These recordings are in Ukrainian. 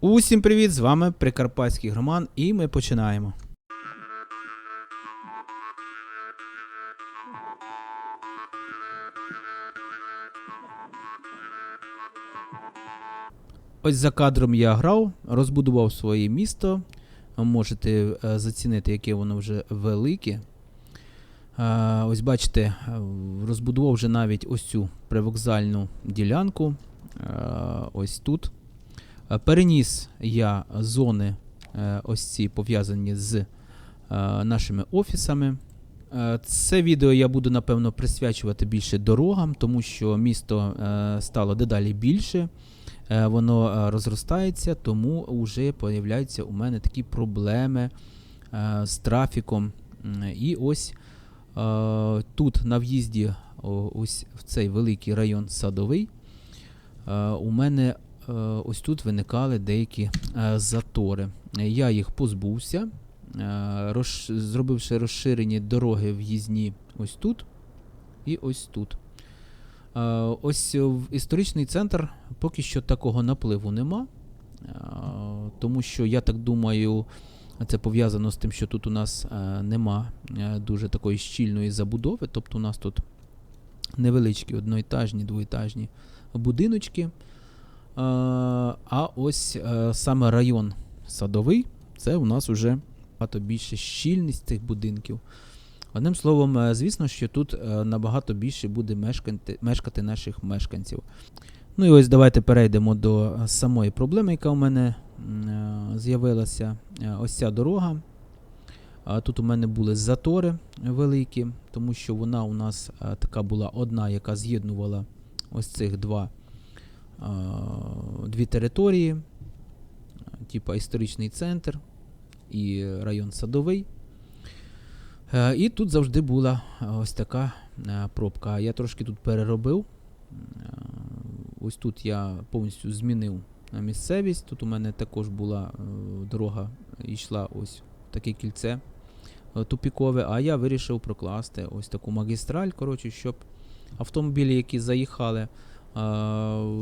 Усім привіт! З вами Прикарпатський Громан, і ми починаємо. Ось за кадром я грав, розбудував своє місто. Можете е, зацінити, яке воно вже велике. Е, Ось бачите, е, розбудував вже навіть ось цю привокзальну ділянку. Ось тут. Е, Переніс я зони е, ось ці пов'язані з е, нашими офісами. Це відео я буду напевно присвячувати більше дорогам, тому що місто стало дедалі більше, воно розростається, тому вже появляються у мене такі проблеми з трафіком. І ось тут на в'їзді, ось в цей великий район садовий, у мене ось тут виникали деякі е, затори. Е, Я їх позбувся, е, зробивши розширені дороги в'їзні ось тут і ось тут. Е, Ось в історичний центр поки що такого напливу нема, е, тому що я так думаю, це пов'язано з тим, що тут у нас е, нема е, дуже такої щільної забудови, тобто у нас тут невеличкі одноетажні, двоетажні будиночки. Е, А ось е, саме район садовий, це у нас вже багато більше щільність цих будинків. Одним словом, е, звісно, що тут набагато більше буде мешкати, наших мешканців. Ну і ось давайте перейдемо до самої проблеми, яка у мене з'явилася. Ось ця дорога. Тут у мене були затори великі, тому що вона у нас така була одна, яка з'єднувала ось цих два дві території, типа історичний центр і район Садовий. Е, І тут завжди була е, ось така е, пробка. Я трошки тут переробив. Ось тут я повністю змінив місцевість. Тут у мене також була дорога, йшла ось таке кільце тупікове, а я вирішив прокласти ось таку магістраль, коротше, щоб автомобілі, які заїхали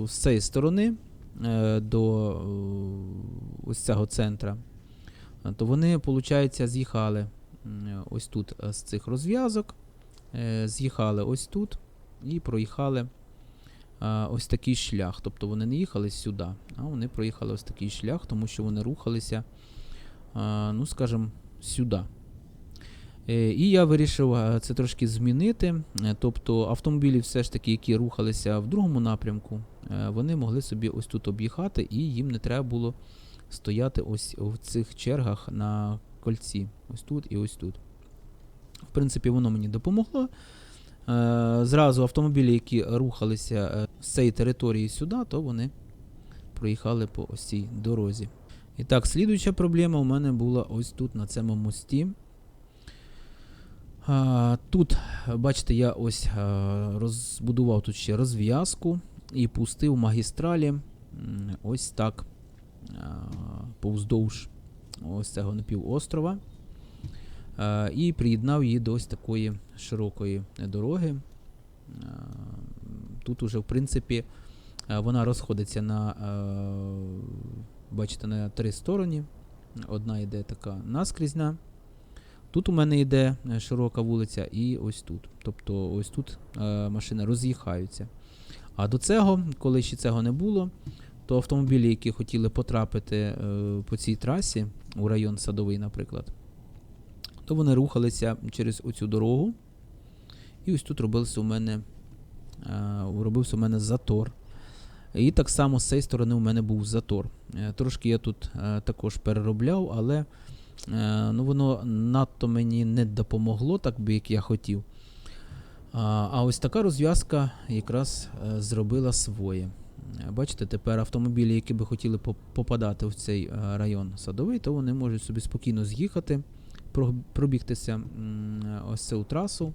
з цієї сторони е, до е, ось цього центра, е, то вони, виходить, з'їхали ось тут е, з цих розв'язок, е, з'їхали ось тут і проїхали е, ось такий шлях. Тобто вони не їхали сюди, а вони проїхали ось такий шлях, тому що вони рухалися, е, ну скажімо, сюди. Е, І я вирішив е, це трошки змінити. Е, Тобто автомобілі, все ж таки, які рухалися в другому напрямку, вони могли собі ось тут об'їхати, і їм не треба було стояти ось в цих чергах на кольці. Ось тут і ось тут. В принципі, воно мені допомогло. Зразу автомобілі, які рухалися з цієї території сюди, то вони проїхали по ось цій дорозі. І так, слідуюча проблема у мене була ось тут, на цьому мості. Тут, бачите, я ось розбудував тут ще розв'язку і пустив магістралі ось так повздовж ось цього напівострова. І приєднав її до ось такої широкої дороги. Тут уже, в принципі, вона розходиться на, бачите, на три сторони. Одна йде така наскрізна. Тут у мене йде е, широка вулиця, і ось тут. Тобто ось тут е, машини роз'їхаються. А до цього, коли ще цього не було, то автомобілі, які хотіли потрапити е, по цій трасі, у район Садовий, наприклад, то вони рухалися через оцю дорогу. І ось тут робився у мене, робився у мене затор. І так само з цієї сторони у мене був затор. Трошки я тут також переробляв, але ну, воно надто мені не допомогло, так би як я хотів. А, ось така розв'язка якраз е, зробила своє. Е, Бачите, тепер автомобілі, які би хотіли попадати в цей е, район садовий, то вони можуть собі спокійно з'їхати, пробігтися е, ось цю трасу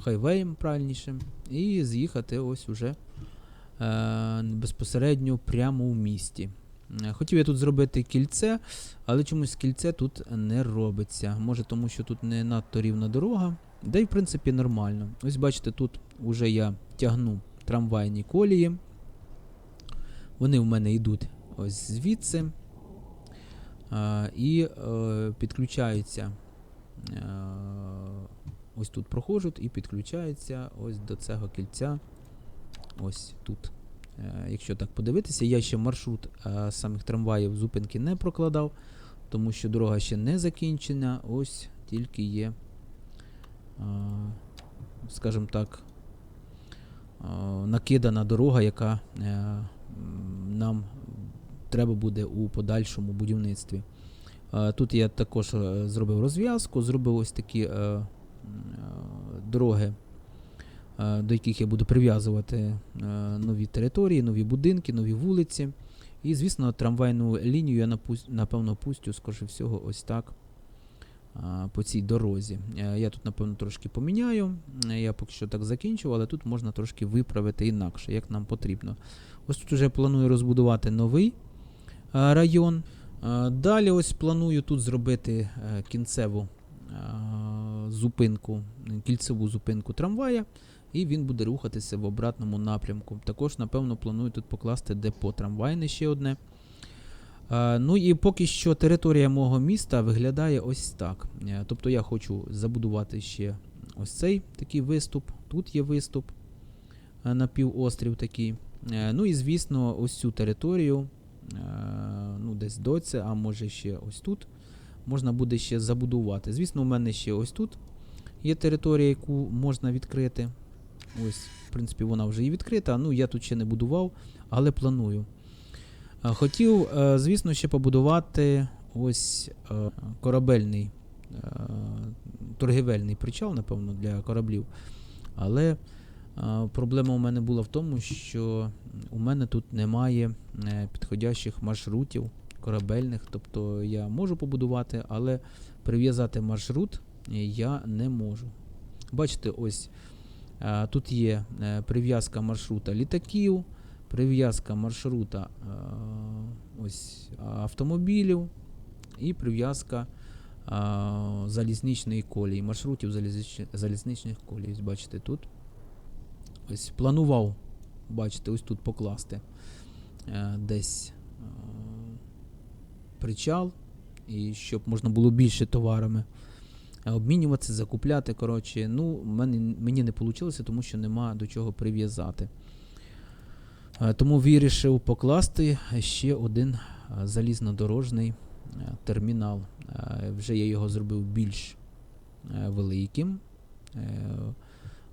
хайвеєм правильніше, і з'їхати ось уже е, безпосередньо прямо в місті. Е, Хотів я тут зробити кільце, але чомусь кільце тут не робиться. Може тому, що тут не надто рівна дорога. Да й в принципі нормально. Ось бачите, тут вже я тягну трамвайні колії. Вони в мене йдуть ось звідси. І е, підключаються. Е, ось тут проходжуть і підключаються ось до цього кільця. Ось тут. Е, якщо так подивитися, я ще маршрут е, самих трамваїв зупинки не прокладав, тому що дорога ще не закінчена. Ось тільки є, е, скажімо так, накидана дорога, яка нам треба буде у подальшому будівництві. Тут я також зробив розв'язку, зробив ось такі дороги, до яких я буду прив'язувати е, нові території, нові будинки, нові вулиці. І, звісно, трамвайну лінію я напевно пустю, скоріше всього, ось так по цій дорозі. Е, Я тут, напевно, трошки поміняю. Е, Я поки що так закінчив, але тут можна трошки виправити інакше, як нам потрібно. Ось тут вже планую розбудувати новий район. Далі ось планую тут зробити е, кінцеву зупинку, кільцеву зупинку трамвая, і він буде рухатися в обратному напрямку. Також, напевно, планую тут покласти депо трамвайне ще одне. А, Ну і поки що територія мого міста виглядає ось так. Е, Тобто я хочу забудувати ще ось цей такий виступ. Тут є виступ е, на півострів такий. Е, Ну і звісно, ось цю територію, е, ну десь до це, а може ще ось тут, можна буде ще забудувати. Звісно, у мене ще ось тут є територія, яку можна відкрити. Ось, в принципі, вона вже і відкрита. Ну, я тут ще не будував, але планую. Е, Хотів, е, звісно, ще побудувати ось е, корабельний, торгівельний причал, напевно, для кораблів. Але проблема у мене була в тому, що у мене тут немає підходящих маршрутів корабельних. Тобто я можу побудувати, але прив'язати маршрут я не можу. Бачите, ось тут є е, прив'язка маршрута літаків, прив'язка маршрута е, ось, автомобілів і прив'язка е, залізничної колії, маршрутів залізничних колій. Бачите тут. Ось планував, бачите, ось тут покласти е, десь е, причал, і щоб можна було більше товарами е, обмінюватися, закупляти. Коротше, ну, мені, мені не вийшло, тому що нема до чого прив'язати. Е, Тому вирішив покласти ще один е, залізнодорожний е, термінал. Е, Вже я його зробив більш е, великим. Е,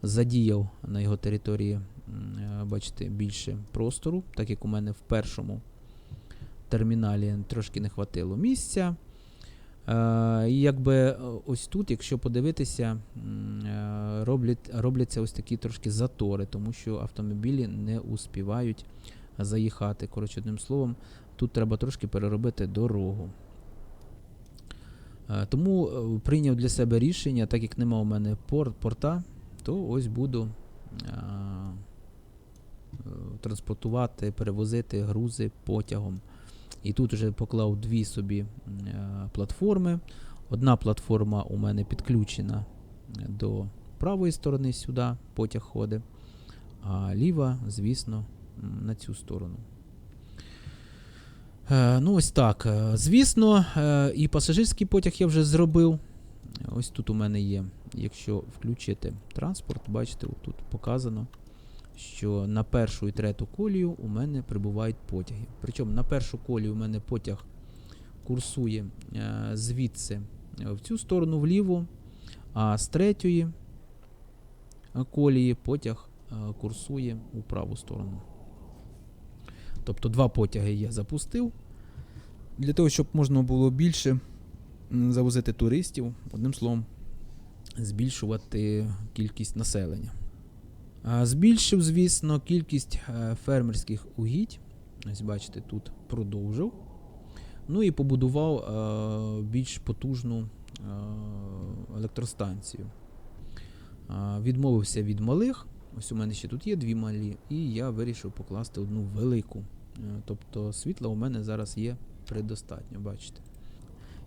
Задіяв на його території, е, бачите, більше простору, так як у мене в першому терміналі трошки не хватило місця. Е, І якби е, ось тут, якщо подивитися, е, роблять, робляться ось такі трошки затори, тому що автомобілі не успівають заїхати. Коротше, одним словом, тут треба трошки переробити дорогу. Тому прийняв для себе рішення, так як нема у мене порта, то ось буду транспортувати, перевозити грузи потягом. І тут вже поклав дві собі е, платформи. Одна платформа у мене підключена е, до правої сторони сюди, потяг ходить, а ліва, звісно, на цю сторону. Е, ну, ось так. Звісно, і пасажирський потяг я вже зробив. Ось тут у мене є. Якщо включити транспорт, бачите, тут показано, що на першу і третю колію у мене прибувають потяги. Причому на першу колію у мене потяг курсує е, звідси е, в цю сторону вліво, а з третьої е, колії потяг курсує у праву сторону. Тобто два потяги я запустив. Для того, щоб можна було більше завозити туристів, одним словом, збільшувати кількість населення. Збільшив, звісно, кількість е, фермерських угідь. Ось бачите, тут продовжив. Ну і побудував е, більш потужну е, електростанцію. Відмовився від малих. Ось у мене ще тут є дві малі, і я вирішив покласти одну велику. Тобто світла у мене зараз є предостатньо, бачите.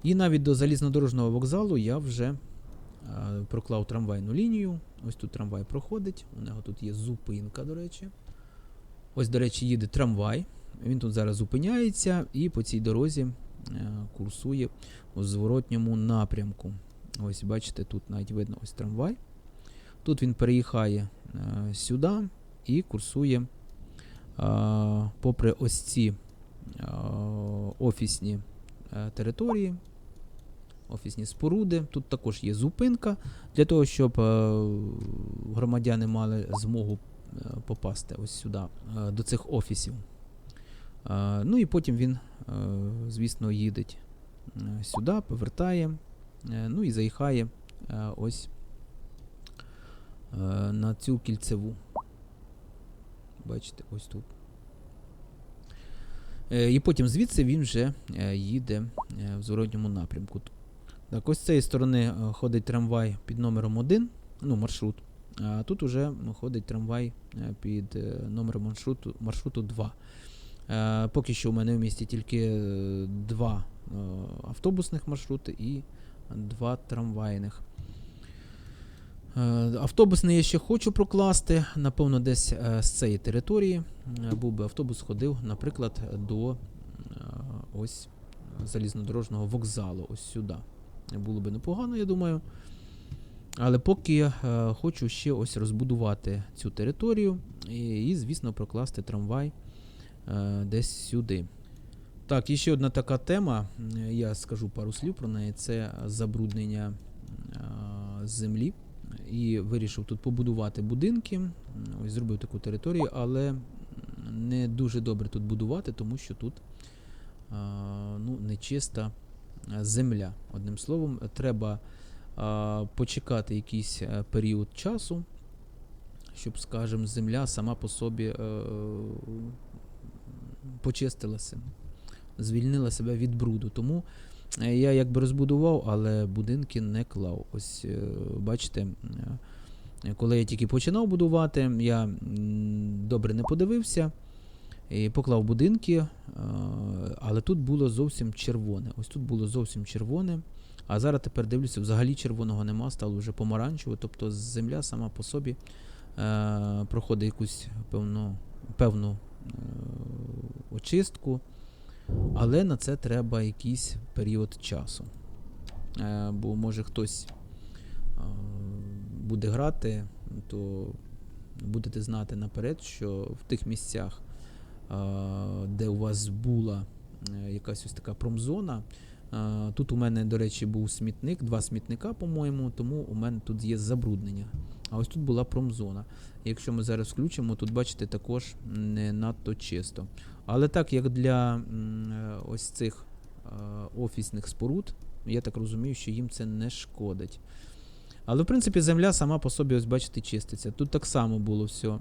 І навіть до залізнодорожнього вокзалу я вже проклав трамвайну лінію. Ось тут трамвай проходить. У нього тут є зупинка, до речі. Ось, до речі, їде трамвай. Він тут зараз зупиняється і по цій дорозі е, курсує у зворотньому напрямку. Ось бачите, тут навіть видно ось трамвай. Тут він переїхає е, сюди і курсує е, попри ось ці е, офісні е, території, офісні споруди. Тут також є зупинка для того, щоб е, громадяни мали змогу е, попасти ось сюди, е, до цих офісів. Ну і потім він, звісно, їде сюди, повертає, ну і заїхає ось на цю кільцеву. Бачите, ось тут. І потім звідси він вже їде в зворотньому напрямку. Так, ось з цієї сторони е, ходить трамвай під номером 1, ну, маршрут. А тут уже ходить трамвай е, під е, номером маршруту, маршруту 2. Е, Поки що у мене в місті тільки два автобусних маршрути і два трамвайних. Автобусний я ще хочу прокласти, напевно, десь з цієї території. Був би автобус ходив, наприклад, до ось залізнодорожного вокзалу, ось сюди. Було би непогано, я думаю. Але поки я е, хочу ще ось розбудувати цю територію і, і звісно, прокласти трамвай е, десь сюди. Так, і ще одна така тема, е, я скажу пару слів про неї, це забруднення землі. І вирішив тут побудувати будинки. Ось зробив таку територію, але не дуже добре тут будувати, тому що тут ну, нечиста земля. Одним словом, треба е, почекати якийсь е, період часу, щоб, скажімо, земля сама по собі е, почистилася, звільнила себе від бруду. Тому я якби розбудував, але будинки не клав. Ось бачите, коли я тільки починав будувати, я добре не подивився. І поклав будинки, е, але тут було зовсім червоне. Ось тут було зовсім червоне. А зараз тепер дивлюся, взагалі червоного нема, стало вже помаранчево. Тобто земля сама по собі е, проходить якусь певну, певну е, очистку, але на це треба якийсь період часу. Бо може хтось буде грати, то будете знати наперед, що в тих місцях, де у вас була е, якась ось така промзона, е, тут у мене, до речі, був смітник, два смітника, по-моєму, тому у мене тут є забруднення. А ось тут була промзона. Якщо ми зараз включимо, тут бачите також не надто чисто. Але так як для е, ось цих е, офісних споруд, я так розумію, що їм це не шкодить. Але в принципі земля сама по собі, ось бачите, чиститься. Тут так само було все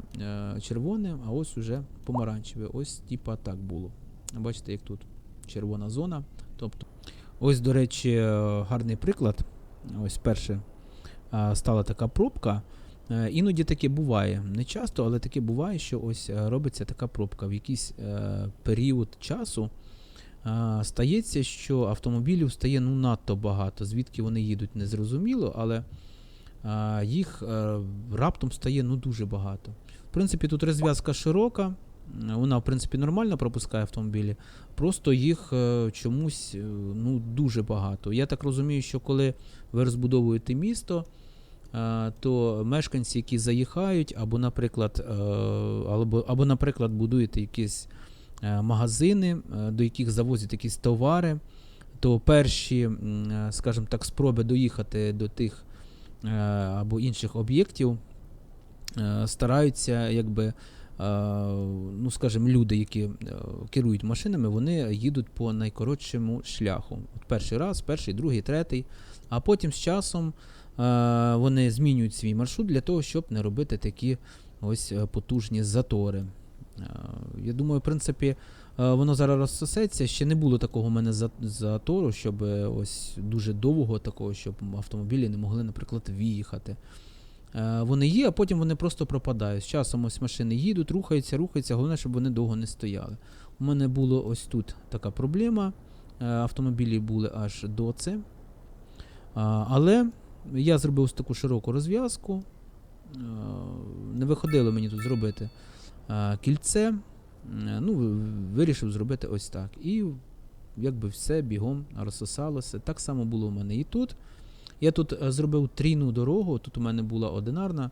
червоне, а ось уже помаранчеве. Ось типа так було. Бачите, як тут червона зона. Тобто, ось, до речі, е, гарний приклад. Ось перше е, стала така пробка. Е, Іноді таке буває. Не часто, але таке буває, що ось робиться така пробка. В якийсь період часу стається, що автомобілів стає ну надто багато. Звідки вони їдуть, не зрозуміло, але їх е, раптом стає ну дуже багато. В принципі, тут розв'язка широка. Вона, в принципі, нормально пропускає автомобілі. Просто їх е, чомусь е, ну, дуже багато. Я так розумію, що коли ви розбудовуєте місто, то мешканці, які заїхають, або, наприклад, або, або, наприклад, будуєте якісь магазини, до яких завозять якісь товари, то перші, скажімо так, спроби доїхати до тих або інших об'єктів е, стараються, якби, е, ну, скажімо, люди, які е, керують машинами, вони їдуть по найкоротшому шляху. От перший раз, перший, другий, третій, а потім з часом е, вони змінюють свій маршрут для того, щоб не робити такі ось е, потужні затори. Е, Я думаю, в принципі, е, воно зараз розсосеться. Ще не було такого в мене затору, щоб е, ось дуже довго такого, щоб автомобілі не могли, наприклад, в'їхати. Е, Вони є, а потім вони просто пропадають. З часом ось машини їдуть, рухаються, рухаються, головне, щоб вони довго не стояли. У мене було ось тут така проблема. Е, Автомобілі були аж до це. Але я зробив ось таку широку розв'язку. Е, Не виходило мені тут зробити е, кільце. Е, ну, вирішив зробити ось так. І якби все бігом розсосалося. Так само було у мене і тут. Я тут е, зробив трійну дорогу, тут у мене була одинарна,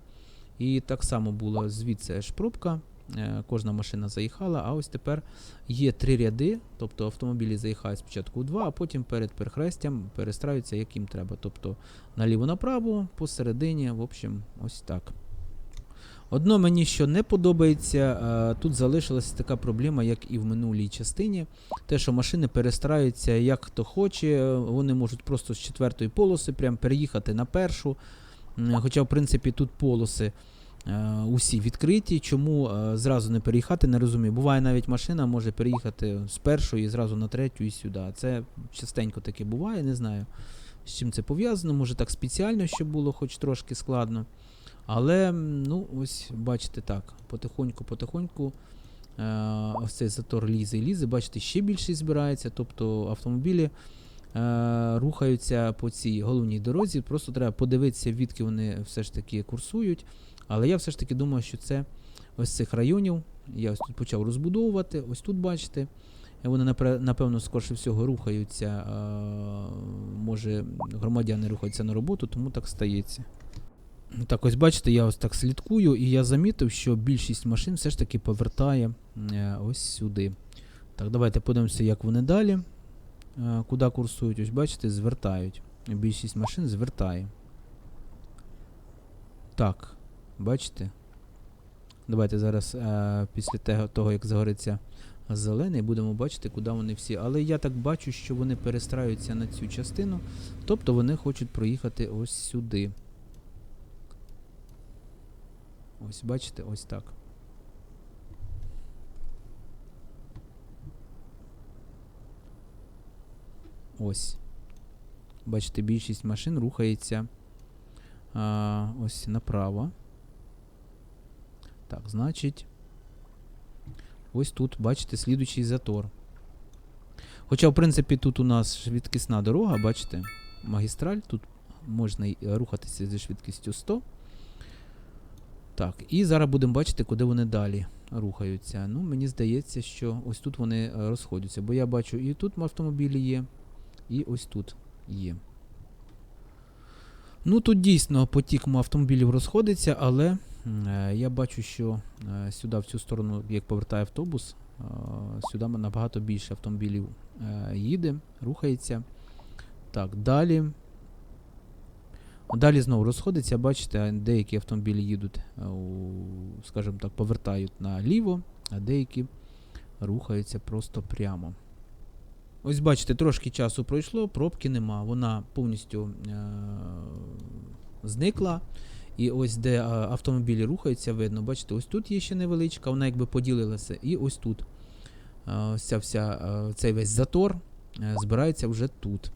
і так само була звідси аж пробка. е, Кожна машина заїхала, а ось тепер є три ряди, тобто автомобілі заїхають спочатку у два, а потім перед перехрестям перестраюються, як їм треба. Тобто наліво-направо, посередині, в общем, ось так. Одно мені що не подобається, е, тут залишилася така проблема, як і в минулій частині. Те, що машини перестраюються як хто хоче, е, вони можуть просто з четвертої полоси прям переїхати на першу. Хоча, в принципі, тут полоси е, усі відкриті. Чому зразу не переїхати, не розумію. Буває навіть машина може переїхати з першої зразу на третю і сюди. Це частенько таке буває, не знаю, з чим це пов'язано. Може так спеціально, щоб було хоч трошки складно. Але, ну, ось бачите так, потихоньку, потихоньку. Е, ось цей затор лізе і лізе, бачите, ще більше збирається. Тобто автомобілі е, рухаються по цій головній дорозі. Просто треба подивитися, відки вони все ж таки курсують. Але я все ж таки думаю, що це ось цих районів. Я ось тут почав розбудовувати. Ось тут бачите. е, Вони напевно скорше всього рухаються. е, Може, громадяни рухаються на роботу, тому так стається. Так, ось бачите, я ось так слідкую, і я замітив, що більшість машин все ж таки повертає е, ось сюди. Так, давайте подивимося, як вони далі. Е, куди курсують? Ось бачите, звертають. Більшість машин звертає. Так, бачите? Давайте зараз е, після того, як загориться зелений, будемо бачити, куди вони всі. Але я так бачу, що вони перестраюються на цю частину, тобто вони хочуть проїхати ось сюди. Ось бачите, ось так. Ось. Бачите, більшість машин рухається а, ось направо. Так, значить. Ось тут, бачите, слідучий затор. Хоча, в принципі, тут у нас швидкісна дорога, бачите, магістраль, тут можна рухатися зі швидкістю 100. Так, і зараз будемо бачити, куди вони далі рухаються. Ну, мені здається, що ось тут вони е, розходяться. Бо я бачу, і тут автомобілі є, і ось тут є. Ну, тут дійсно потік автомобілів розходиться, але е, я бачу, що е, сюди, в цю сторону, як повертає автобус, е, сюди набагато більше автомобілів е, їде, рухається. Так, далі. Далі знову розходиться, бачите, деякі автомобілі їдуть, е, скажімо так, повертають наліво, а деякі рухаються просто прямо. Ось бачите, трошки часу пройшло, пробки нема. Вона повністю е- зникла. І ось де е, автомобілі рухаються, видно, бачите, ось тут є ще невеличка, вона якби поділилася. І ось тут. Е, ось ця вся, цей весь затор збирається вже тут.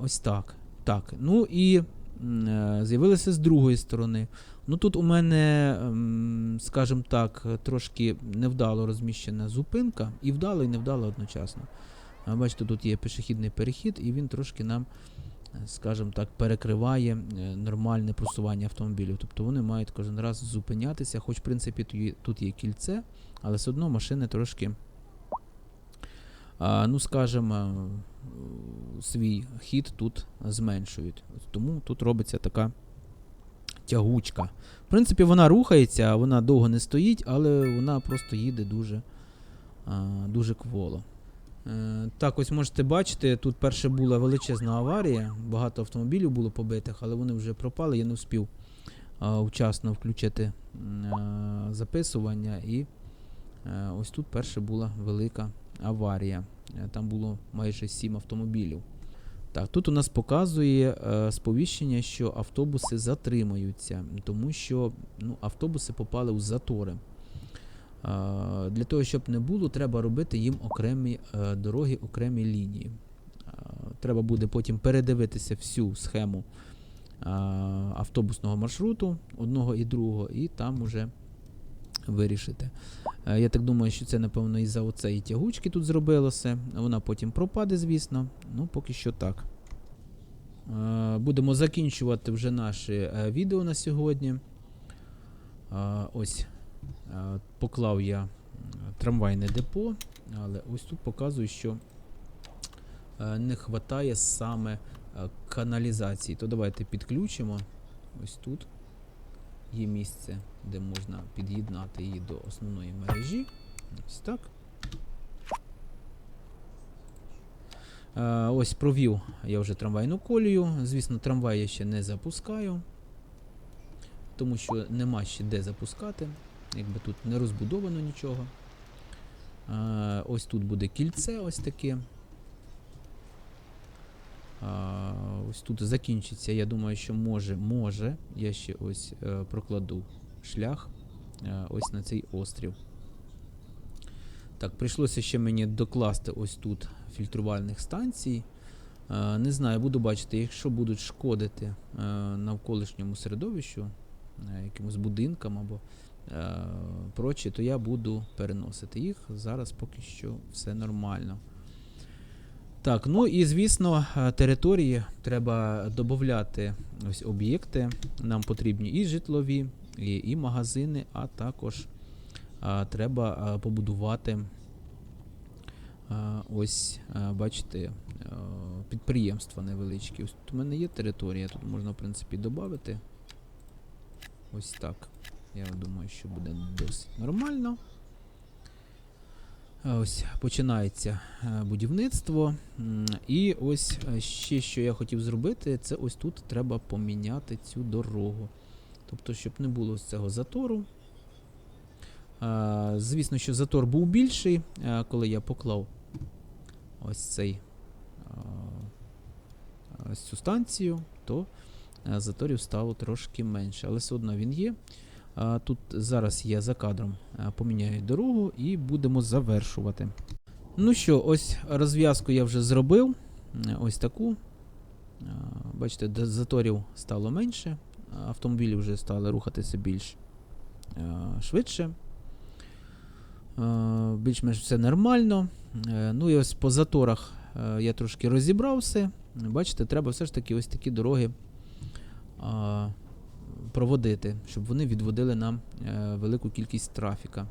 Ось так. Так, ну і е, з'явилися з другої сторони. Ну тут у мене, скажімо так, трошки невдало розміщена зупинка, і вдало, і невдало одночасно. Бачите, тут є пішохідний перехід, і він трошки нам, е, скажімо так, перекриває е, нормальне просування автомобілів. Тобто вони мають кожен раз зупинятися, хоч в принципі тут є- кільце, але все одно машини трошки, ну скажімо, е, свій хід тут зменшують. Тому тут робиться така тягучка. В принципі, вона рухається, вона довго не стоїть, але вона просто їде дуже, дуже кволо. Е, так, ось можете бачити, тут перше була величезна аварія, багато автомобілів було побитих, але вони вже пропали, я не встиг вчасно включити а, записування. І е, ось тут перше була велика аварія. Е, Там було майже 7 автомобілів. Так, тут у нас показує е, сповіщення, що автобуси затримаються, тому що ну, автобуси попали у затори. Е, для того, щоб не було, треба робити їм окремі е, дороги, окремі лінії. Е, треба буде потім передивитися всю схему е, автобусного маршруту одного і другого, і там уже вирішити. Е, Я так думаю, що це, напевно, із-за оцеї тягучки тут зробилося. Вона потім пропаде, звісно. Ну, поки що так. Е, Будемо закінчувати вже наше е, відео на сьогодні. Ось поклав я трамвайне депо, але ось тут показує, що не вистачає саме каналізації. То давайте підключимо. Ось тут є місце, де можна під'єднати її до основної мережі. Ось так. Е, Ось провів я вже трамвайну колію. Звісно, трамвай я ще не запускаю, тому що нема ще де запускати. Якби тут не розбудовано нічого. Е, Ось тут буде кільце, ось таке. Ось тут закінчиться. Я думаю, що може, може. Я ще ось е, прокладу шлях е, ось на цей острів. Так, прийшлося ще мені докласти ось тут фільтрувальних станцій. Е, не знаю, буду бачити, якщо будуть шкодити навколишньому середовищу, якимось будинкам або прочі, то я буду переносити їх. Зараз поки що все нормально. Так, ну і звісно, е, території треба додати ось об'єкти. Нам потрібні і житлові, і, і магазини, а також а, треба а, побудувати а, ось, а, бачите, а, підприємства невеличкі. Ось тут у мене є територія, тут можна, в принципі, додати. Ось так. Я думаю, що буде досить нормально. Ось починається е, будівництво. І ось е, ще що я хотів зробити, це ось тут треба поміняти цю дорогу. Тобто, щоб не було ось цього затору. Звісно, що затор був більший, е, коли я поклав ось цей ось цю станцію, то е, заторів стало трошки менше. Але все одно він є. Тут зараз я за кадром поміняю дорогу і будемо завершувати. Ну що, ось розв'язку я вже зробив. Ось таку. Бачите, заторів стало менше. Автомобілі вже стали рухатися більш швидше. Більш-менш все нормально. Е, Ну і ось по заторах е, я трошки розібрав все. Бачите, треба все ж таки ось такі дороги. Проводити, щоб вони відводили нам е, велику кількість трафіка.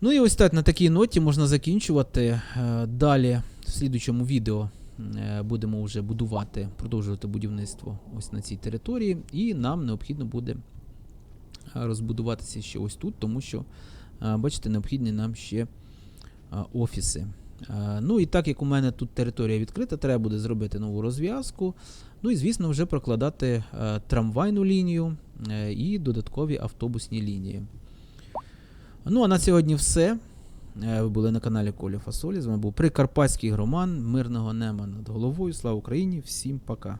Ну і ось так на такій ноті можна закінчувати. Е, далі в слідучому відео е, будемо вже будувати, продовжувати будівництво ось на цій території, і нам необхідно буде розбудуватися ще ось тут, тому що, бачите, необхідні нам ще офіси. Ну і так як у мене тут територія відкрита, треба буде зробити нову розв'язку. Ну і, звісно, вже прокладати е, трамвайну лінію е, і додаткові автобусні лінії. Ну, а на сьогодні все. Е, Ви були на каналі Коля Фасолі. З вами був Прикарпатський громан, мирного неба над головою. Слава Україні! Всім пока!